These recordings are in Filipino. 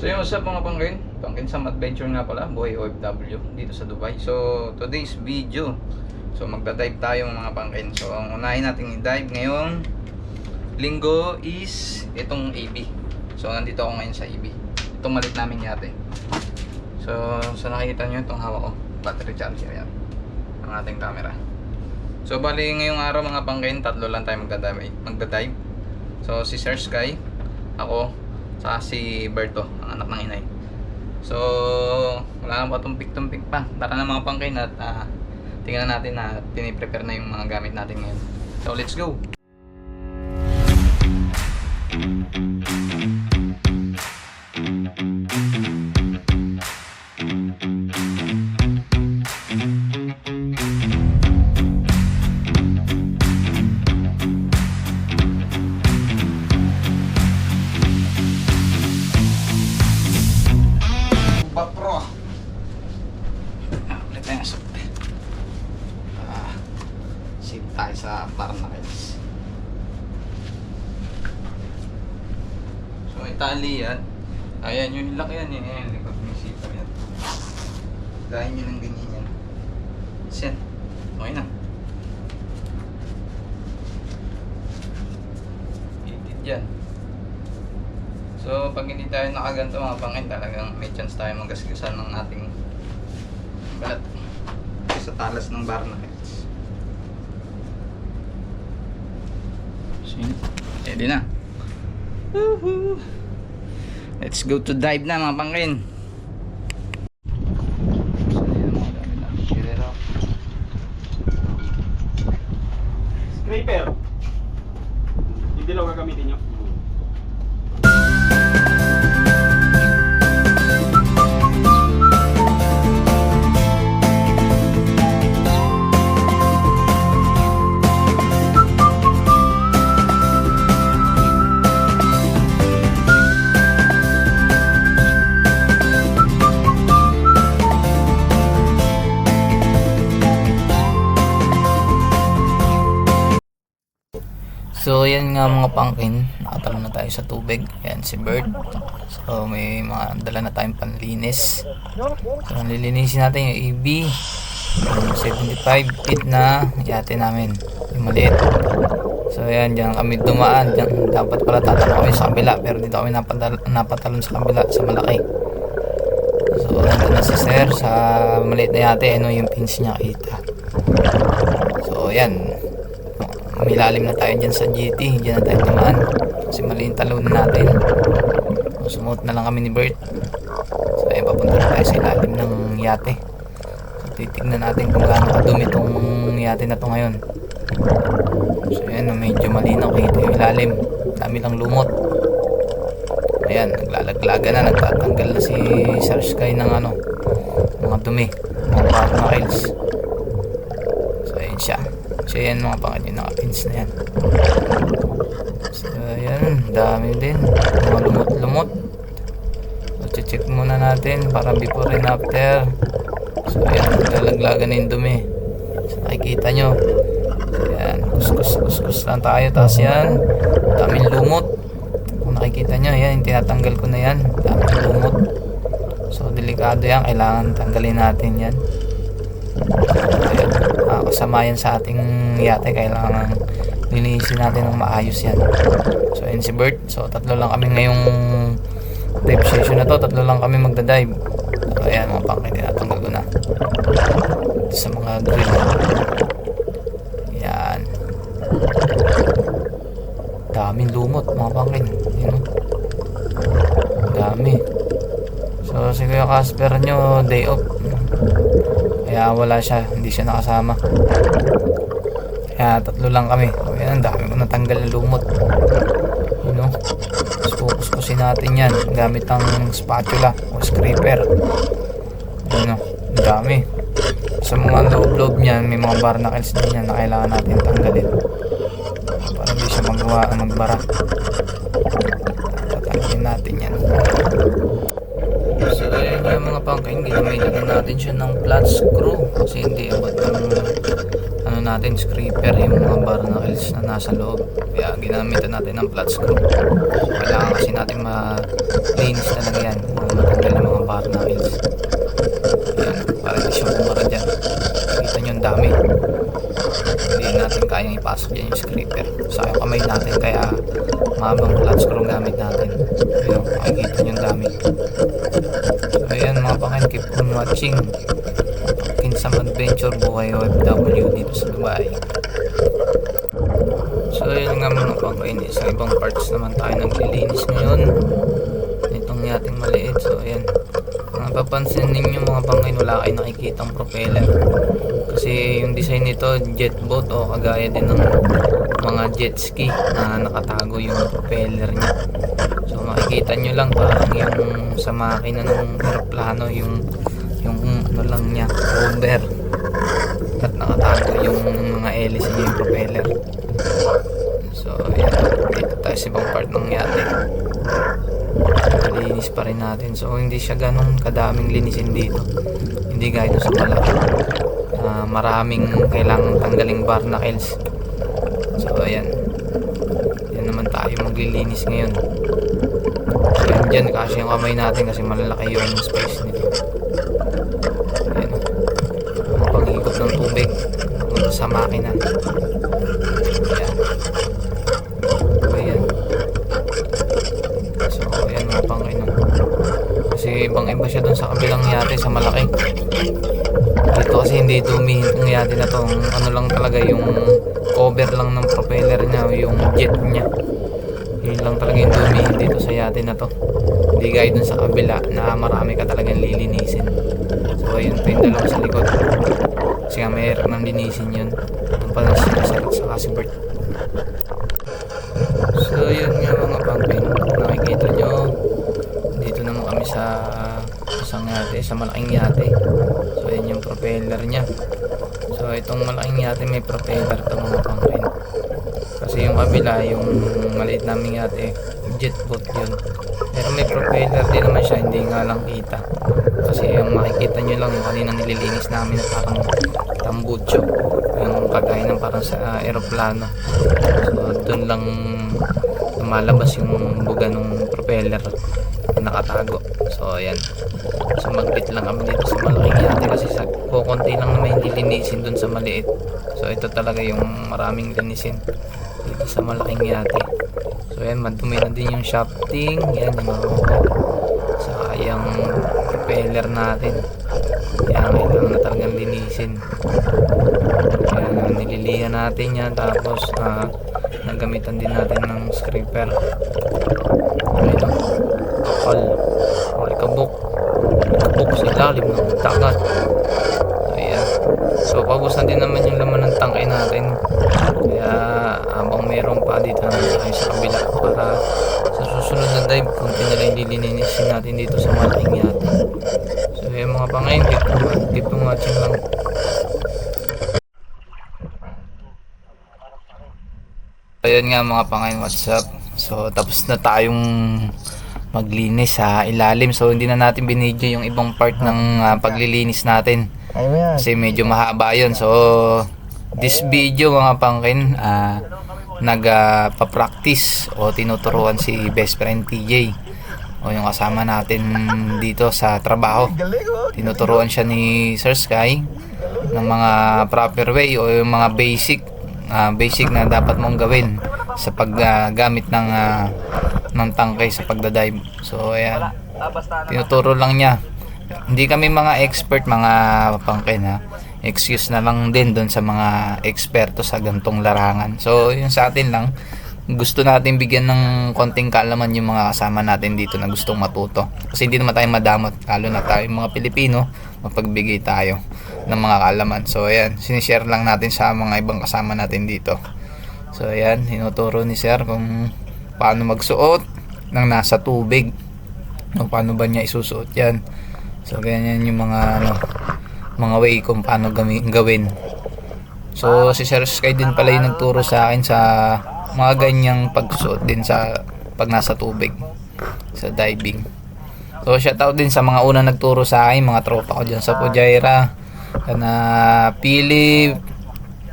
So yung usap mga pangkin, pangkin sa adventure nga pala, buhay OFW dito sa Dubai. So today's video, so magda-dive tayo mga pangkin. So ang unahin natin i-dive ngayong linggo is itong AB. So nandito ako ngayon sa AB. Itong malit namin yate. So sa nakikita nyo itong hawak ko, battery charger yan. Ang ating camera. So bali ngayong araw mga pangkin, tatlo lang tayo magda-dive. magda-dive. So si Sir Sky, ako, sa si Berto, ang anak ng inay. So, wala nang patumpik-tumpik pa. Tara na mga pangkin at ah, tingnan natin na tiniprepare na yung mga gamit natin ngayon. So, let's go! Bakro! Save tayo sa Barnacles. So, Italy yan. Ayan, yung laki yan eh. Ayan, likod ng zipper yan. Dahil nyo ng ganyan yan. Yan. Okay na. Itit yan. So, pag hindi tayo nakaganto mga pangin, talagang may chance tayo magasgasan ng ating balat sa talas ng barnacles. So, yun. Ready na. Let's go to dive na mga pangin. So yan nga mga pangkin, nakatalon na tayo sa tubig. Yan si Bird. So may mga dala na tayong panlinis. So lilinisin natin yung EB. Yung 75 feet na yate namin. Yung maliit. So yan, dyan kami dumaan. Dyan, dapat pala tatalon kami sa kabila. Pero dito kami napadal- napatalon sa kabila sa malaki. So nandun na si Sir sa maliit na yate. Ano yung pins niya kita. So yan, Milalim na tayo dyan sa GT. Dyan na tayo tumaan. Kasi mali yung talon natin. Sumuot na lang kami ni Bert. So ayun, papunta na tayo sa ilalim ng yate. So titignan natin kung gaano kadumi itong yate na to ngayon. So ayan, medyo malinaw kita yung ilalim. Dami lang lumot. Ayan, naglalaglaga na. Nagtatanggal na si Sir Sky ng ano, mga dumi. Mga ayan siya. So yan mga pangit yung nakapins na yan. So ayan, dami din. Mga lumot-lumot. So check muna natin para before and after. So ayan, lalaglagan na yung dumi. So nakikita nyo. So ayan, kuskus-kuskus lang tayo. Tapos yan, daming lumot. Kung nakikita nyo, yan, tinatanggal ko na yan. Daming lumot. So delikado yan, kailangan tanggalin natin yan. Ayan, ah, kasama yan sa ating yate. Kailangan linisin natin ng maayos yan. So, ayun si Bert. So, tatlo lang kami ngayong dive session na to. Tatlo lang kami magda-dive. So, ayan, mga pangkay, tinatanggal ko na. Ito sa mga grill. Yan. Daming lumot, mga pangkin. Yun, oh. Dami. So, si Kuya Casper nyo, day off. Kaya wala siya, hindi siya nakasama. Kaya tatlo lang kami. O yan, ang dami ko natanggal na lumot. You know, kuskusin natin yan gamit ang spatula o scraper. Ano, ang dami. Sa mga loob-loob niyan, may mga barnacles din yan na kailangan natin tanggalin. Para hindi siya magawa magbara. Tatanggalin natin yan. So, ayan yung mga pangkain, ginamitan na natin siya ng flat screw kasi hindi abot ng ano natin, scraper, yung mga barnacles na nasa loob. Kaya ginamitan natin ng flat screw. So, kailangan kasi natin ma-cleans talaga yan. Matanggal yung mga barnacles. Ayan, para hindi siya bumara dyan. Kita nyo ang dami. Hindi natin kayang ipasok dyan yung scraper. Sa yung kamay natin, kaya mahabang flat screw gamit natin. Ayan, makikita nyo ang dami. So, ayan mga pangin, keep on watching. Adventure buhay OFW dito sa Dubai. So yun nga mga pangkain, sa ibang parts naman tayo naglilinis ngayon. Itong yating maliit. So ayan. Mga papansin ninyo mga pangkain, wala kayo nakikitang propeller. Kasi yung design nito, jet boat o kagaya din ng mga jet ski na nakatago yung propeller niya. So makikita nyo lang parang yung sa makina ng aeroplano yung yung ano lang niya over at nakatago yung mga hélice niya yung propeller. So yan dito tayo sa ibang part ng yate. Linis pa rin natin. So hindi siya ganun kadaming linisin dito. Hindi gaya sa malaki Ah, maraming kailangang tanggaling barnacles. So ayan. Yan naman tayo maglilinis ngayon. So yan dyan. Kasi yung kamay natin kasi malalaki yung space nito Ayan. Ang pag-ikot ng tubig papunta sa makina. Ayan. Ayan. So, ayan mga pangino. Kasi ibang iba siya dun sa kabilang yate sa malaki. Dito kasi hindi dumihin itong yate na to. Ano lang talaga yung cover lang ng propeller niya, yung jet niya. Yun lang talaga yung dumihin dito sa yate na to. Hindi gaya dun sa kabila na marami ka talagang lilinisin. So ayun pa yung dalawa sa likod. Kasi nga may hirap ng linisin yun. Ang pala siya sa sa Casibert. So yun nga mga pangpin. Nakikita nyo. Dito naman kami sa isang yate, sa malaking yate. So yun yung propeller niya. So itong malaking yate may propeller to mga pangpin. Kasi yung kabila, yung maliit naming yate, jet boat yun. Pero may propeller din naman siya, hindi nga lang kita. Kasi yung makikita nyo lang yung kanina nililinis namin na parang tambucho. Yung kagaya ng parang sa uh, aeroplano. So doon lang lumalabas yung buga ng propeller na nakatago. So ayan. So magbit lang kami dito sa malaking yate kasi sa kukunti lang naman hindi linisin doon sa maliit. So ito talaga yung maraming linisin dito sa malaking yate. So ayan, madumi na din yung shafting. Yan, yung mga Saka yung propeller natin. Yan, kailangan na talagang linisin. Kaya nililihan natin yan. Tapos, ah, nagamitan din natin ng scraper. Ayun, oh. kapal. Okay, kabuk. Kabuk sa ilalim ng dagat. Ayan. So, pabos na din naman yung laman ng tangkay natin. Kaya, habang meron pa dito na tayo sa kabila para sa susunod na dive, kunti na lang dililinisin natin dito sa malaking yata. So, yung mga pangayin, keep, keep on watching lang. Ayun nga mga pangayin, what's up? So, tapos na tayong maglinis sa ilalim. So, hindi na natin binidyo yung ibang part ng ah, paglilinis natin. Kasi medyo mahaba yun. So, this video mga pangkin, ah nagpa-practice o tinuturuan si best friend TJ o yung kasama natin dito sa trabaho. Tinuturuan siya ni Sir Sky ng mga proper way o yung mga basic ah, basic na dapat mong gawin sa paggamit ng ah, ng tangkay sa pagdadive. So ayan. Tinuturo lang niya. Hindi kami mga expert mga pangkin ha. Excuse na lang din doon sa mga eksperto sa gantong larangan. So yun sa atin lang gusto natin bigyan ng konting kaalaman yung mga kasama natin dito na gustong matuto. Kasi hindi naman tayo madamot, lalo na tayo mga Pilipino, mapagbigay tayo ng mga kaalaman. So ayan, sinishare lang natin sa mga ibang kasama natin dito. So ayan, tinuturo ni Sir kung paano magsuot ng nasa tubig. O paano ba niya isusuot yan. So ganyan yung mga ano, mga way kung paano gawin. So si Sir Sky din pala yung nagturo sa akin sa mga ganyang pagsuot din sa pag nasa tubig sa diving. So shout out din sa mga unang nagturo sa akin, mga tropa ko diyan sa Pujaira, na Philip,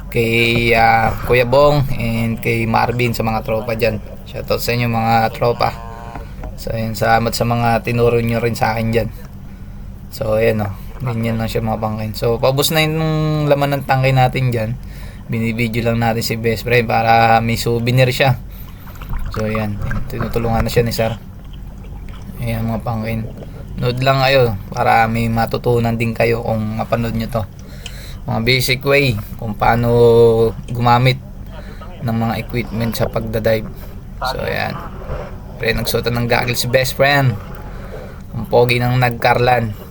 kay ah, Kuya Bong and kay Marvin sa mga tropa dyan. Shoutout sa inyo mga tropa. So ayun, salamat sa mga tinuro nyo rin sa akin dyan. So ayan o, ganyan lang siya mga pangkin. So paubos na yung laman ng tangke natin dyan. Binibideo lang natin si best friend para may souvenir siya. So ayan, tinutulungan na siya ni sir. Ayan mga pangkin. Nood lang kayo para may matutunan din kayo kung mapanood nyo to. Mga basic way kung paano gumamit ng mga equipment sa pagdadive. So ayan. Pre, nagsuot ng goggles si best friend. Ang pogi ng nagkarlan.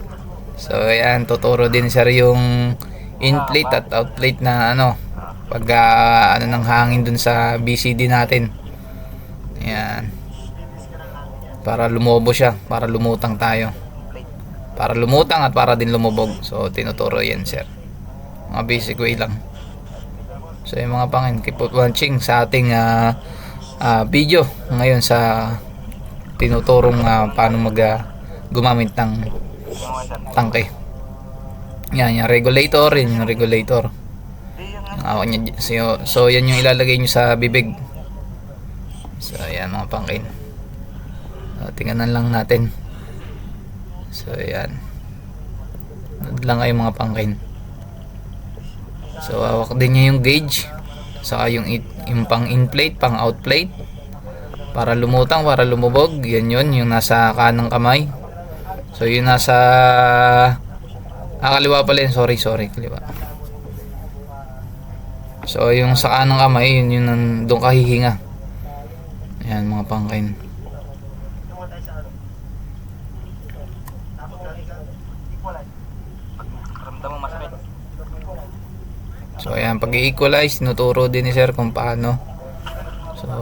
So ayan, tuturo din sir yung in-plate at out-plate na ano pag ah, ano ng hangin dun sa BCD natin. Ayan. Para lumobo siya, para lumutang tayo. Para lumutang at para din lumubog. So tinuturo yan sir. Mga basic way lang. So yung mga pangin, keep watching sa ating ah, ah, video ngayon sa tinuturong ah, paano mag ah, gumamit ng tangke. Yan, yung regulator, yun yung regulator. So, yan yung ilalagay nyo sa bibig. So yan mga pangkin. So, tingnan lang natin. So yan. Nood lang kayo mga pangkin. So hawak din niya yung gauge. Saka yung, yung pang in plate, pang out plate. Para lumutang, para lumubog. Yan yun, yung nasa kanang kamay. So yung nasa Ah, kaliwa pala yun. Sorry, sorry. Kaliwa. So, yung sa kanang kamay, yun nan- doon ka hihinga. Ayan, mga pangkain. So, ayan. Pag i-equalize, tinuturo din ni sir kung paano.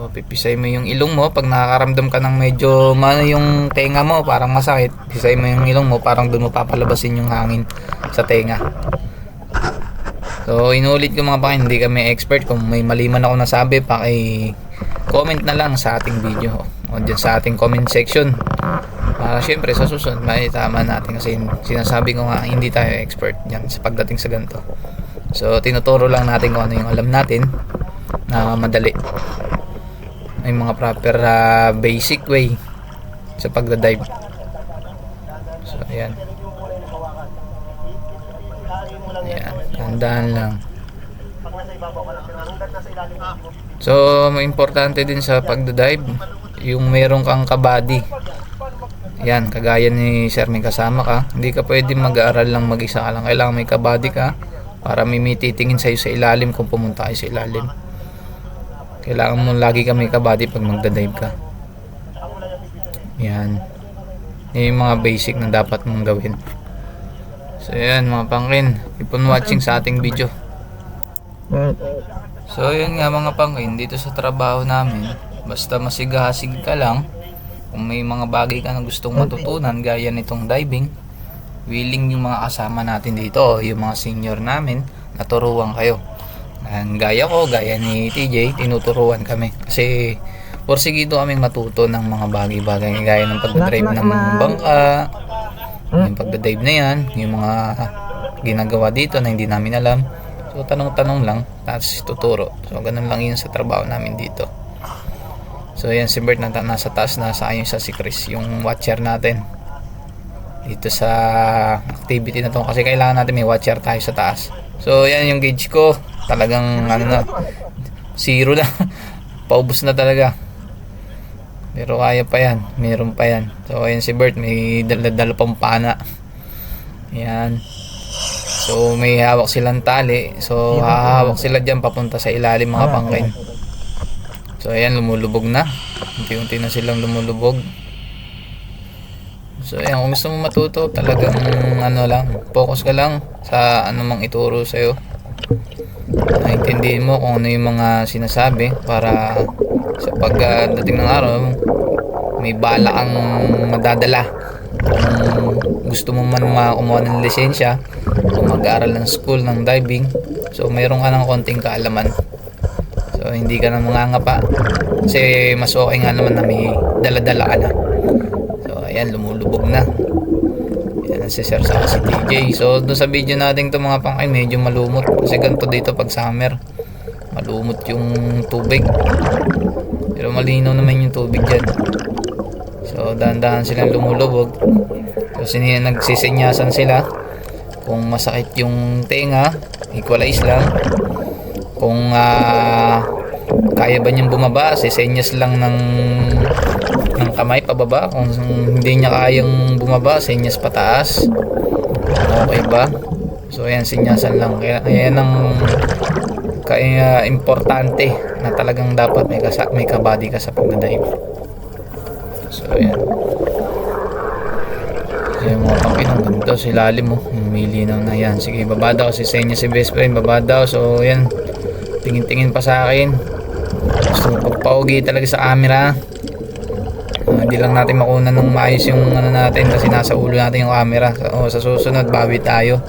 So, pipisay mo yung ilong mo. Pag nakakaramdam ka ng medyo mano yung tenga mo, parang masakit. Pisay mo yung ilong mo, parang doon mo papalabasin yung hangin sa tenga. So, inulit ko mga pakin, hindi kami expert. Kung may mali man ako nasabi, paki comment na lang sa ating video o dyan sa ating comment section. Para syempre sa susunod, may tama natin kasi sinasabi ko nga hindi tayo expert yan sa pagdating sa ganito. So, tinuturo lang natin kung ano yung alam natin na madali. May mga proper ah, basic way sa pagdadive. So, ayan. Ayan. Tandaan lang. So, importante din sa pagdadive, yung meron kang kabady. Yan, kagaya ni Sir may kasama ka. Hindi ka pwede mag-aaral lang mag-isa ka lang. Kailangan may kabady ka para may may sa'yo sa ilalim kung pumunta kayo sa ilalim. Kailangan mo lagi ka may kabady pag magdadive ka. Yan. Yan yung mga basic na dapat mong gawin. So yan mga pangkin, keep on watching sa ating video. So yun nga mga pangkin, dito sa trabaho namin, basta masigasig ka lang, kung may mga bagay ka na gustong matutunan gaya nitong diving, willing yung mga kasama natin dito, yung mga senior namin, naturuan kayo. Ang gaya ko, gaya ni TJ, tinuturuan kami. Kasi porsigido kaming matuto ng mga bagay-bagay gaya ng pag-drive ng bangka, yung pagdadive na yan, yung mga ginagawa dito na hindi namin alam. So, tanong-tanong lang, tapos tuturo. So, ganun lang yun sa trabaho namin dito. So, yan si Bert na nasa taas, nasa ayun sa si Chris, yung watcher natin. Dito sa activity na to, kasi kailangan natin may watcher tayo sa taas. So, yan yung gauge ko. Talagang, ano na, zero na. Paubos na talaga. Pero kaya pa yan. Meron pa yan. So, ayan si Bert. May dala-dala pang pana. Yan. So, may hawak silang tali. So, hahawak sila dyan papunta sa ilalim mga pangkain. So, ayan, lumulubog na. Unti-unti na silang lumulubog. So, ayan, kung gusto mo matuto, talagang ano lang, focus ka lang sa ano mang ituro sa'yo. Naintindihin mo kung ano yung mga sinasabi para sa pagdating ng araw, may bala kang madadala. Kung gusto mo man makumuha ng lisensya o mag-aaral ng school ng diving, so mayroon ka ng konting kaalaman. So hindi ka na mangangapa kasi mas okay nga naman na may dala-dala ka na. So ayan, lumulubog na. Yan si Sir sa si TJ. So doon sa video natin to mga pangkin medyo malumot kasi ganito dito pag summer. Malumot yung tubig. Pero malinaw naman yung tubig dyan. So dahan-dahan silang lumulubog. Kasi niya nagsisenyasan sila. Kung masakit yung tenga, equalize lang. Kung ah, kaya ba niyang bumaba, sisenyas lang ng ng kamay pababa. Kung hindi niya kayang bumaba, senyas pataas. Okay ba? So ayan, sinyasan lang. Kaya ayan ang kaya importante na talagang dapat may kasa may kabady ka sa pagdadive. So ayan. Yung mga pangkinong ganito, si lalim mo. Lumilinaw na yan. Sige, baba daw. Si Senya si best friend, baba daw. So ayan. Tingin-tingin pa sa akin. Gusto mo pagpaugi talaga sa camera. Hindi lang natin makunan ng maayos yung ano natin kasi nasa ulo natin yung camera. So, sa susunod, bawi tayo.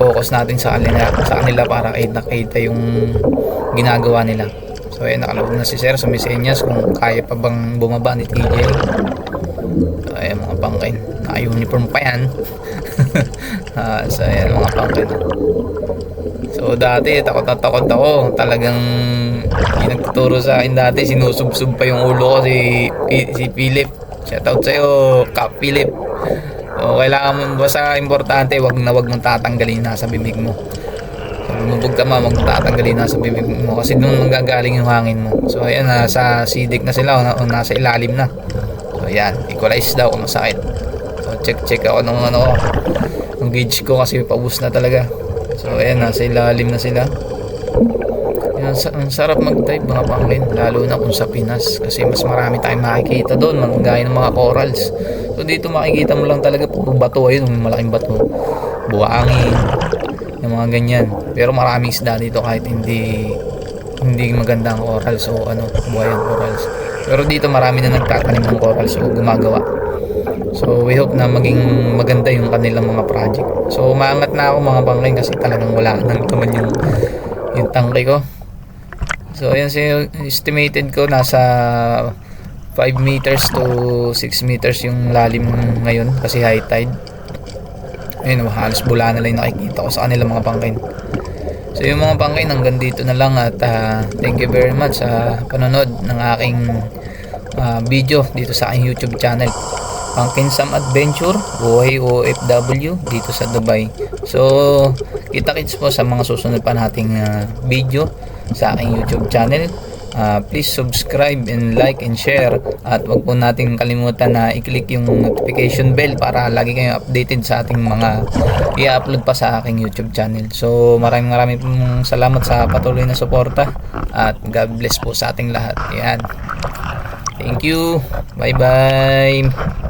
Focus natin sa kanila, sa kanila para kita kita yung ginagawa nila. So ayan, nakalabog na si Sir sa Mesenyas kung kaya pa bang bumaba ni TJ. So ayan mga pangkin, naka-uniform pa yan. Ah, so ayan mga pangkin. So dati takot na takot ako. Talagang yung nagtuturo sa akin dati sinusubsub pa yung ulo ko si, si Philip. Shoutout sa'yo, Cap Philip. So kailangan mo basta importante wag na wag mong tatanggalin na sa bibig mo. So lumubog ka ma, wag mong tatanggalin na sa bibig mo kasi doon manggagaling yung hangin mo. So ayan, nasa sidik na sila o, na- o nasa ilalim na. So ayan, equalize daw kung masakit. So check check ako ng ano ko. Gauge ko kasi paubos na talaga. So ayan, nasa ilalim na sila. Yan, ang sarap mag-dive mga pangkin, lalo na kung sa Pinas. Kasi mas marami tayong makikita doon, gaya ng mga corals. So dito makikita mo lang talaga puro bato ayun, yung malaking bato. Buhangin, yung mga ganyan. Pero maraming isda dito kahit hindi hindi maganda ang corals o ano, buhay ang corals. Pero dito marami na nagtatanim ng corals o gumagawa. So we hope na maging maganda yung kanilang mga project. So umangat na ako mga bangking kasi talagang wala nang naman yung yung tangke ko. So ayan si estimated ko nasa 5 meters to 6 meters yung lalim ngayon kasi high tide. Ayun, halos bula na lang nakikita ko sa kanila mga pangkin. So yung mga pangkin hanggang dito na lang at ah, thank you very much sa panonood ng aking ah, video dito sa aking YouTube channel. Pangkin Sam Adventure, buhay OFW dito sa Dubai. So, kita-kits po sa mga susunod pa nating ah, video sa aking YouTube channel. Ah, please subscribe and like and share at wag po nating kalimutan na i-click yung notification bell para lagi kayong updated sa ating mga i-upload pa sa aking YouTube channel. So maraming maraming pong salamat sa patuloy na suporta at God bless po sa ating lahat. Yan. Thank you. Bye bye.